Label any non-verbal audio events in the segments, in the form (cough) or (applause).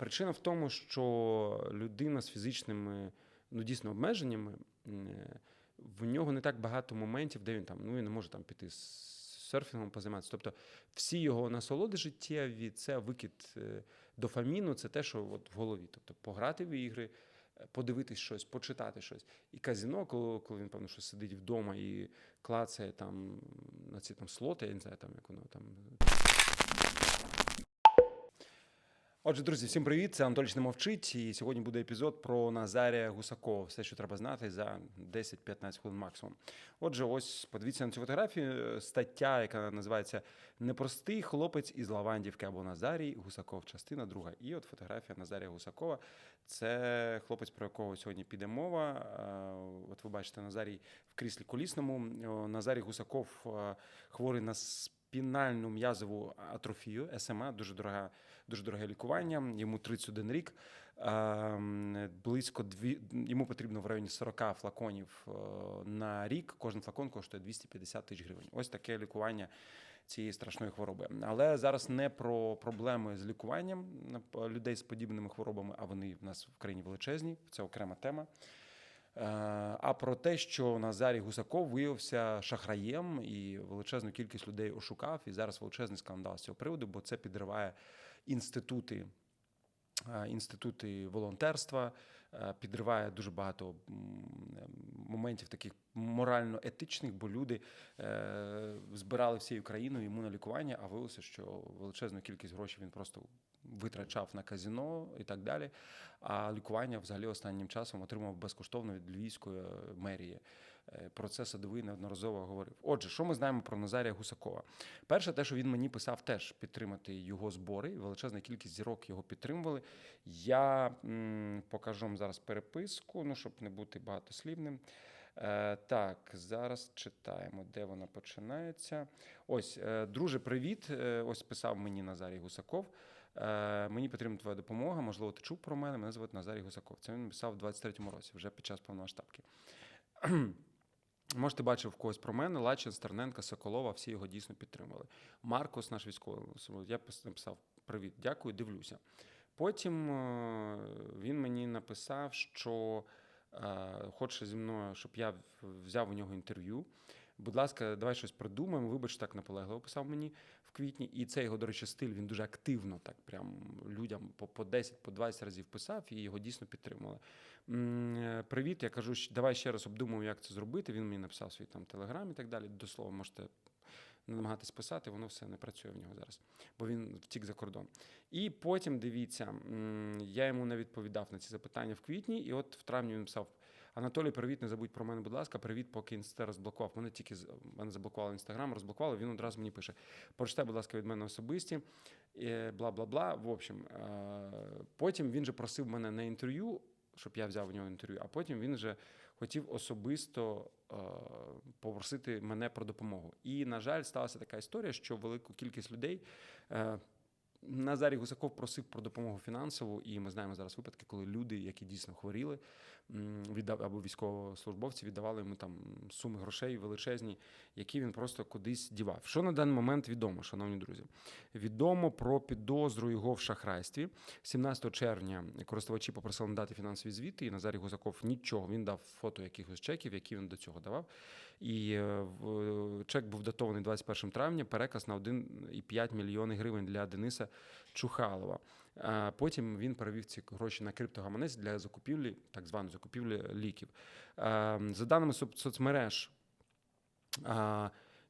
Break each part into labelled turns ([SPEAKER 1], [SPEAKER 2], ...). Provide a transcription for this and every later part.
[SPEAKER 1] Причина в тому, що людина з фізичними ну, дійсно обмеженнями, е, в нього не так багато моментів, де він там ну він не може там піти серфінгом позайматися. Тобто всі його насолоди життєві, це викид е, дофаміну, це те, що от в голові. Тобто пограти в ігри, е, подивитись щось, почитати щось. І казіно, коли, коли він певно, що сидить вдома і клацає там на ці там слоти, я не знаю, там як воно там. Отже, друзі, всім привіт! Це Анатолій не мовчить. І сьогодні буде епізод про Назарія Гусакова. Все, що треба знати за 10-15 хвилин максимум. Отже, ось подивіться на цю фотографію. Стаття, яка називається Непростий хлопець із Лавандівки або Назарій Гусаков, частина друга. І от фотографія Назарія Гусакова. Це хлопець, про якого сьогодні піде мова. От ви бачите Назарій в кріслі колісному. Назарій Гусаков хворий на спінальну м'язову атрофію, СМА, дуже дорога дуже дороге лікування. Йому 31 рік. Ем, Близько дві йому потрібно в районі 40 флаконів е, на рік. Кожен флакон коштує 250 тисяч гривень. Ось таке лікування цієї страшної хвороби. Але зараз не про проблеми з лікуванням е, людей з подібними хворобами, а вони в нас в країні величезні. Це окрема тема. Е, А про те, що Назарій Гусаков виявився шахраєм і величезну кількість людей ошукав, і зараз величезний скандал з цього приводу, бо це підриває інститути, е, інститути волонтерства, е, підриває дуже багато моментів таких морально-етичних, бо люди збирали всією країною йому на лікування, а виявилося, що величезну кількість грошей він просто витрачав на казино і так далі. А лікування взагалі останнім часом отримав безкоштовно від Львівської е, мерії. Е, Про це садовий неодноразово говорив. Отже, що ми знаємо про Назарія Гусакова? Перше, те, що він мені писав, теж підтримати його збори. Величезна кількість зірок його підтримували. Я м, покажу вам зараз переписку, ну щоб не бути багатослівним. Е, так, зараз читаємо, де вона починається. Ось, е, друже, привіт. Е, ось писав мені Назарій Гусаков. Е, мені потрібна твоя допомога. Можливо, ти чув про мене. Мене звати Назарій Гусаков. Це він писав у 23-му році, вже під час повномасштабки. Може, ти бачив когось про мене, Лачин, Стерненка, Соколова, всі його дійсно підтримували. Маркос, наш військовий, я написав Привіт, дякую, дивлюся. Потім е, він мені написав, що е, хоче зі мною, щоб я взяв у нього інтерв'ю. Будь ласка, давай щось придумаємо. Вибач, так наполегливо писав мені в квітні. І це його, до речі, стиль. Він дуже активно, так прям людям по, по 10, по 20 разів писав, і його дійсно підтримували. Е, Привіт, я кажу, давай ще раз обдумаємо, як це зробити. Він мені написав свій там телеграм і так далі. До слова, можете намагатись писати, воно все не працює в нього зараз, бо він втік за кордон. І потім дивіться, я йому не відповідав на ці запитання в квітні, і от в травні він писав. Анатолій, привіт, не забудь про мене, будь ласка. Привіт, поки інста розблокував. Мене тільки мене заблокували інстаграм, розблокували. Він одразу мені пише: прочитай, будь ласка, від мене особисті, бла бла бла. В общем, е, потім він же просив мене на інтерв'ю, щоб я взяв у нього інтерв'ю, а потім він вже хотів особисто е, попросити мене про допомогу. І, на жаль, сталася така історія, що велику кількість людей. Е, Назарій Гусаков просив про допомогу фінансову, і ми знаємо зараз випадки, коли люди, які дійсно хворіли, віддав або військовослужбовці віддавали йому там суми грошей величезні, які він просто кудись дівав. Що на даний момент відомо, шановні друзі? Відомо про підозру його в шахрайстві. 17 червня користувачі попросили надати фінансові звіти, і Назарій Гусаков нічого. Він дав фото якихось чеків, які він до цього давав. І е, в- чек був датований 21 травня. Переказ на 1,5 мільйони гривень для Дениса Чухалова. Потім він перевів ці гроші на криптогаманець для закупівлі, так званої закупівлі ліків. Е, За даними соцмереж,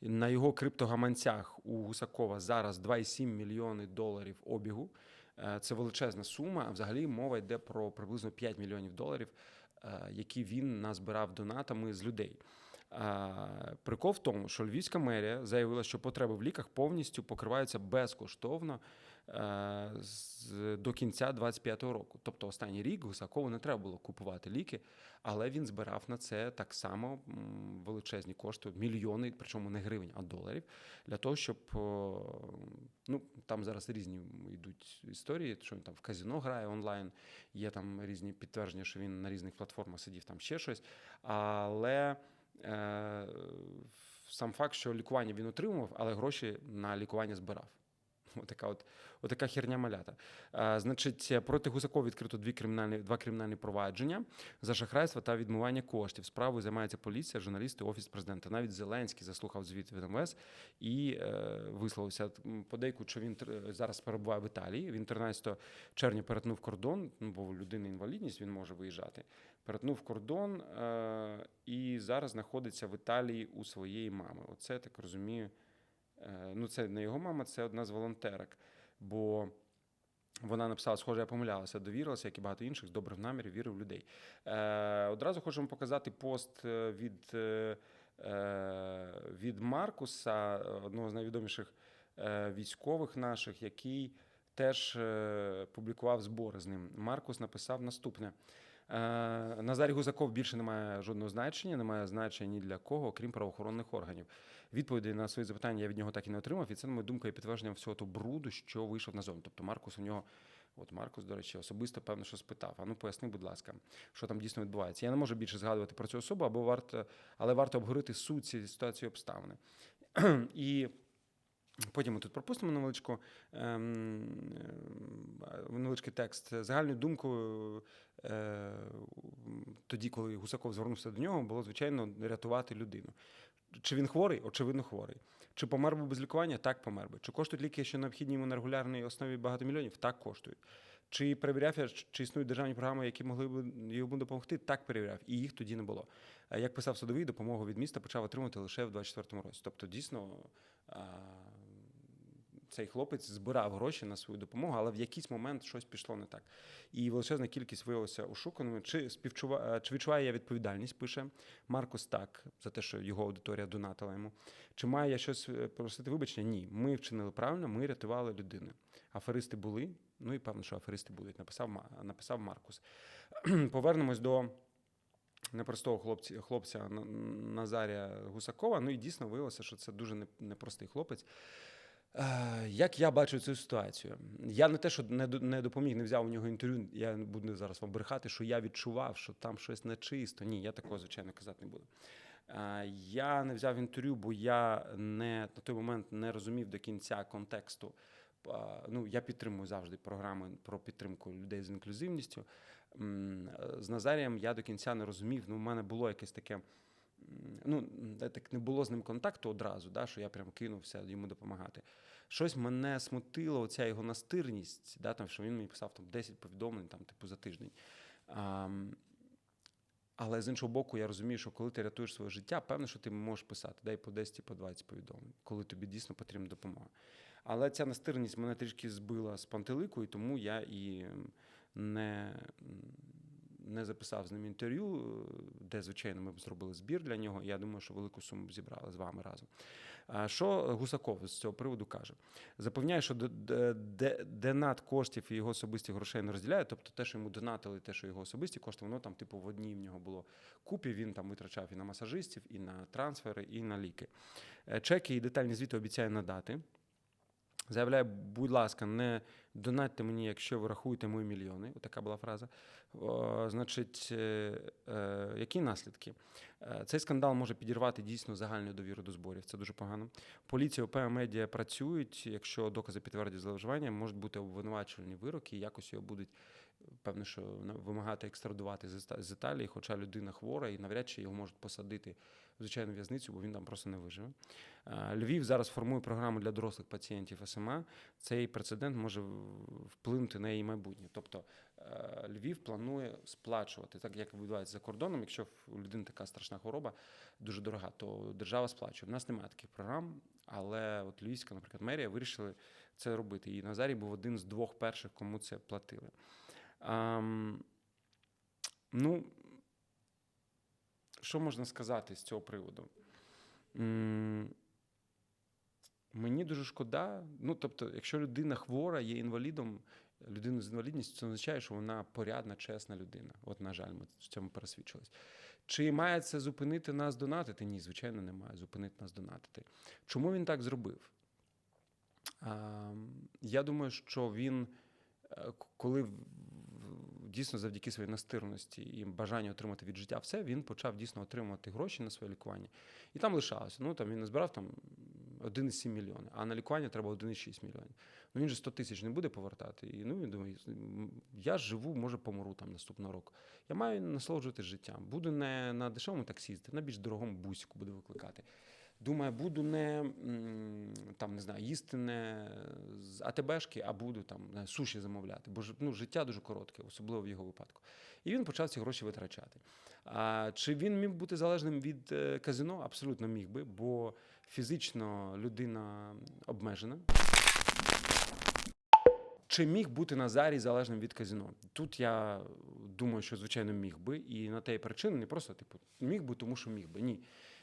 [SPEAKER 1] на його криптогаманцях у Гусакова зараз 2,7 мільйони доларів обігу. Е, Це величезна сума. Взагалі мова йде про приблизно 5 мільйонів доларів, е, які він назбирав донатами з людей. Прикол в тому, що Львівська мерія заявила, що потреби в ліках повністю покриваються безкоштовно е, до кінця 2025 року. Тобто останній рік Гусакову не треба було купувати ліки, але він збирав на це так само величезні кошти, мільйони, причому не гривень, а доларів, для того, щоб ну там зараз різні йдуть історії, що він там в казино грає онлайн. Є там різні підтвердження, що він на різних платформах сидів, там ще щось. Але сам факт, що лікування він отримував, але гроші на лікування збирав. (laughs) Отака от, отака херня малята. А, значить, проти Гусакова відкрито дві кримінальні, два кримінальні провадження за шахрайство та відмивання коштів. Справою займається поліція, журналісти, офіс президента. Навіть Зеленський заслухав звіт від МВС і е, висловився м, подейкують, що він зараз перебуває в Італії. Він 13 червня перетнув кордон, ну, бо у людини інвалідність, він може виїжджати. Перетнув кордон е, і зараз знаходиться в Італії у своєї мами. Оце я так розумію. Е, ну, це не його мама, це одна з волонтерок. Бо вона написала, схоже, я помилялася, довірилася, як і багато інших, з добрих намірів, вірив в людей. Е, одразу хочемо показати пост від, від Маркуса, одного з найвідоміших військових наших, який теж публікував збори з ним. Маркус написав наступне. Е, Назарій Гузаков більше не має жодного значення, не має значення ні для кого, окрім правоохоронних органів. Відповіді на свої запитання я від нього так і не отримав, і це, на мою думку, є підтвердженням всього того бруду, що вийшов назовні. Тобто Маркус у нього, от Маркус, до речі, особисто певно, що спитав. А ну поясни, будь ласка, що там дійсно відбувається. Я не можу більше згадувати про цю особу, або варто, але варто обговорити суть цієї ситуації і обставини. (clears throat) І Потім ми тут пропустимо невеличку, ем, ем, невеличкий текст. Загальною думкою, е, тоді, коли Гусаков звернувся до нього, було звичайно рятувати людину. Чи він хворий? Очевидно, хворий. Чи помер би без лікування? Так, помер би. Чи коштують ліки, що необхідні йому на регулярній основі багато мільйонів? Так, коштують. Чи перевіряв я, чи існують державні програми, які могли б йому допомогти? Так, перевіряв. І їх тоді не було. Як писав судовий, допомогу від міста почав отримати лише в 24-му році. Тобто, дійсно, цей хлопець збирав гроші на свою допомогу, але в якийсь момент щось пішло не так. І величезна кількість виявилася ошуканими. Чи співчува... е, чи відчуває я відповідальність? Пише Маркус так за те, що його аудиторія донатила йому. Чи має я щось е, просити вибачення? Ні. Ми вчинили правильно, ми рятували людину. Аферисти були. Ну і певно, що аферисти будуть. Написав написав Маркус. (clears throat) Повернемось до. Непростого хлопці, хлопця Назарія Гусакова. Ну і дійсно виявилося, що це дуже непростий хлопець. Е, Як я бачу цю ситуацію? Я не те, що не, допоміг, не взяв у нього інтерв'ю. Я не буду зараз вам брехати, що я відчував, що там щось нечисто. Ні, я такого, звичайно, казати не буду. Е, Я не взяв інтерв'ю, бо я не на той момент не розумів до кінця контексту. Ну, я підтримую завжди програми про підтримку людей з інклюзивністю. Е, З Назарієм я до кінця не розумів. Ну, у мене було якесь таке. Ну, так не було з ним контакту одразу, да, що я прям кинувся йому допомагати. Щось мене смутило, оця його настирність, да, там, що він мені писав там, 10 повідомлень, там, типу, за тиждень. А, але з іншого боку, я розумію, що коли ти рятуєш своє життя, певно, що ти можеш писати дай по 10 і по 20 повідомлень, коли тобі дійсно потрібна допомога. Але ця настирність мене трішки збила з пантелику, і тому я і не, не записав з ним інтерв'ю, е, де, звичайно, ми б зробили збір для нього. Я думаю, що велику суму б зібрали з вами разом. Що Гусаков з цього приводу каже? Запевняє, що донат коштів і його особисті грошей не розділяє. Тобто те, що йому донатили, те, що його особисті кошти, воно там, типу, в одній в нього було купі. Він там витрачав і на масажистів, і на трансфери, і на ліки. Е, Чеки і детальні звіти обіцяє надати. Заявляє, будь ласка, не донатьте мені, якщо ви рахуєте мої мільйони. Отака була фраза. О, значить, е, е, які наслідки? Е, Цей скандал може підірвати дійсно загальну довіру до зборів. Це дуже погано. Поліція ОП медіа працюють. Якщо докази підтвердять зловживання, можуть бути обвинувачувальні вироки, і якось його будуть. Певно, що вимагати екстрадувати з Італії, хоча людина хвора, і навряд чи його можуть посадити в звичайну в'язницю, бо він там просто не виживе. Е, Львів зараз формує програму для дорослих пацієнтів СМА. Цей прецедент може вплинути на її майбутнє. Тобто е, Львів планує сплачувати, так як відбувається за кордоном. Якщо у людини така страшна хвороба, дуже дорога, то держава сплачує. У нас немає таких програм, але от Львівська, наприклад, мерія вирішили це робити. І Назарій був один з двох перших, кому це платили. Ам, ну, що можна сказати з цього приводу? Мені дуже шкода. Ну, тобто, якщо людина хвора, є інвалідом, людина з інвалідністю, це означає, що вона порядна, чесна людина. От, на жаль, ми в цьому пересвідчились. Чи має це зупинити нас донатити? Ні, звичайно, не має зупинити нас донатити. Чому він так зробив? А, я думаю, що він, е, коли дійсно завдяки своїй настирності і бажанню отримати від життя все, він почав дійсно отримувати гроші на своє лікування. І там лишалося. Ну там він не збирав там 1,7 мільйони, а на лікування треба 1,6 мільйонів. Ну він же 100 тисяч не буде повертати. І ну він думає, я живу, може помру там наступного року. Я маю насолоджуватись життям. Буду не на дешевому таксі на більш дорогому бусику буду викликати. Думаю, буду не там не знаю, їсти не з АТБшки, а буду там суші замовляти. Бо ну, життя дуже коротке, особливо в його випадку. І він почав ці гроші витрачати. А чи він міг бути залежним від е, казино? Абсолютно міг би, бо фізично людина обмежена. Чи міг бути Назарій залежним від казино? Тут я думаю, що звичайно міг би, і на те і причина не просто типу міг би, тому що міг би. Ні.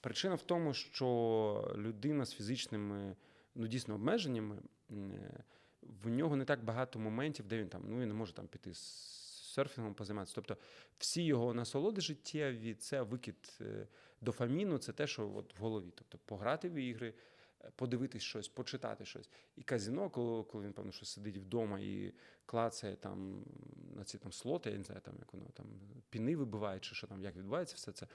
[SPEAKER 1] Причина в тому, що людина з фізичними ну дійсно обмеженнями, е, в нього не так багато моментів, де він там ну він не може там піти з серфінгом позайматися. Тобто всі його насолоди життєві, це викид е, дофаміну, це те, що от в голові. Тобто пограти в ігри, е, подивитись щось, почитати щось. І казіно, коли, коли він певно, що сидить вдома і клацає там на ці там слоти, я не знаю, там як воно там піни вибиває, чи що там як відбувається все це.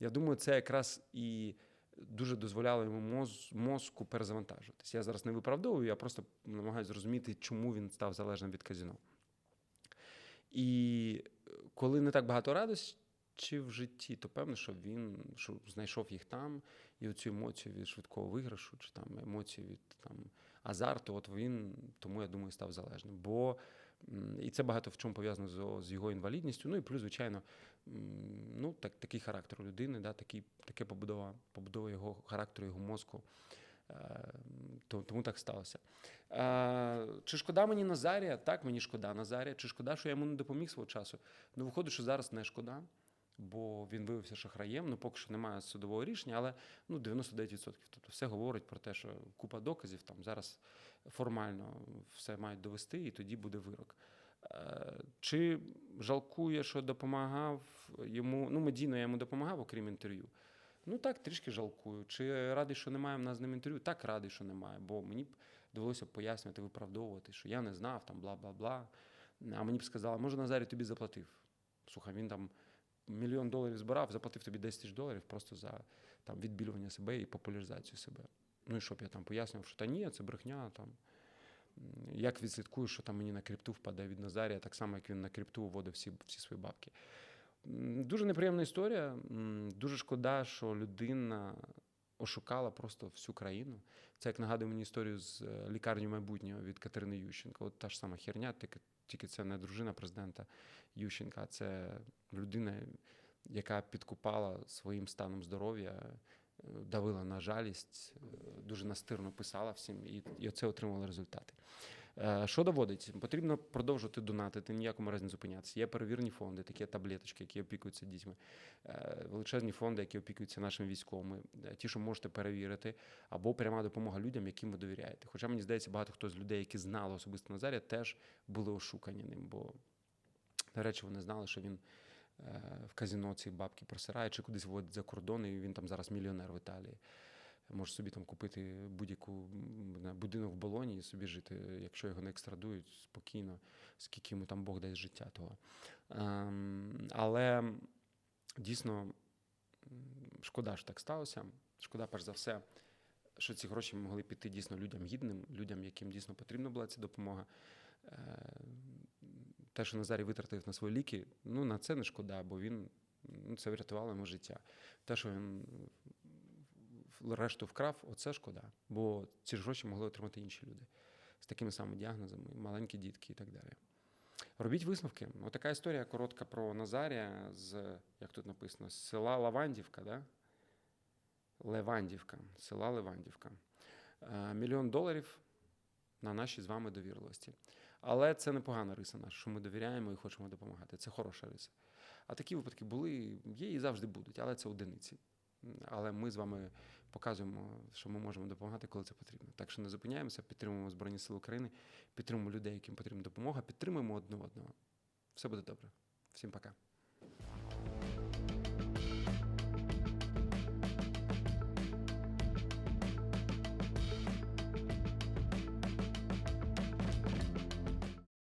[SPEAKER 1] Я думаю, це якраз і дуже дозволяло йому моз, мозку перезавантажуватись. Я зараз не виправдовую, я просто намагаюся зрозуміти, чому він став залежним від казіно. І коли не так багато радощів в житті, то певно, що він що знайшов їх там, і оцю емоцію від швидкого виграшу, чи там емоцію від там, азарту, от він тому, я думаю, став залежним. Бо і це багато в чому пов'язано з його інвалідністю. Ну і плюс, звичайно, ну, так, такий характер у людини, да, такий, таке побудова, побудова його характеру, його мозку. Е, то- Тому так сталося. Е, Чи шкода мені Назарія? Так, мені шкода Назарія. Чи шкода, що я йому не допоміг свого часу? Ну, виходить, що зараз не шкода, бо він виявився шахраєм. Ну, поки що немає судового рішення, але ну, 99%. Тобто все говорить про те, що купа доказів там зараз формально все мають довести, і тоді буде вирок. Е, Чи жалкує, що допомагав йому? Ну, медійно я йому допомагав, окрім інтерв'ю. Ну так, трішки жалкую. Чи радий, що немає в нас з ним інтерв'ю? Так радий, що немає, бо мені б довелося пояснювати, виправдовувати, що я не знав, там бла бла бла. А мені б сказали, може, Назарій тобі заплатив. Слухай, він там мільйон доларів збирав, заплатив тобі 10 тисяч доларів просто за там, відбілювання себе і популяризацію себе. Ну і щоб я там пояснював, що та ні, це брехня. Там. Як відслідкую, що там мені на крипту впаде від Назарія, так само, як він на крипту вводив всі, всі свої бабки. Дуже неприємна історія. Дуже шкода, що людина ошукала просто всю країну. Це як нагадує мені історію з е, лікарні майбутнього від Катерини Ющенко. От та ж сама херня, тільки, тільки це не дружина президента Ющенка, а це людина, яка підкупала своїм станом здоров'я, давила на жалість, е, дуже настирно писала всім, і, і оце отримали результати. Е, Що доводить? Потрібно продовжувати донатити, ніякому разі не зупинятися. Є перевірні фонди, такі таблеточки, які опікуються дітьми, Е, величезні фонди, які опікуються нашими військовими, ті, що можете перевірити, або пряма допомога людям, яким ви довіряєте. Хоча мені здається, багато хто з людей, які знали особисто Назарія, теж були ошукані ним, бо, до речі, вони знали, що він в казіно ці бабки просирає, чи кудись водить за кордон, і він там зараз мільйонер в Італії. Може собі там купити будь-яку будинок в болоні і собі жити, якщо його не екстрадують спокійно, скільки йому там Бог дасть життя того. Ем, але дійсно шкода, що так сталося. Шкода, перш за все, що ці гроші могли піти дійсно людям гідним, людям, яким дійсно потрібна була ця допомога. Те, що Назарій витратив на свої ліки, ну на це не шкода, бо він ну, це врятувало йому життя. Те, що він решту вкрав, оце шкода. Бо ці ж гроші могли отримати інші люди з такими самими діагнозами, маленькі дітки і так далі. Робіть висновки. Отака історія коротка про Назарія з, як тут написано, з села Лавандівка, да? Левандівка, села Левандівка. Е, Мільйон доларів на нашій з вами довірливості. Але це непогана риса наша, що ми довіряємо і хочемо допомагати. Це хороша риса. А такі випадки були, є і завжди будуть, але це одиниці. Але ми з вами показуємо, що ми можемо допомагати, коли це потрібно. Так що не зупиняємося, підтримуємо Збройні Сили України, підтримуємо людей, яким потрібна допомога, підтримуємо одне одного. Все буде добре. Всім пока.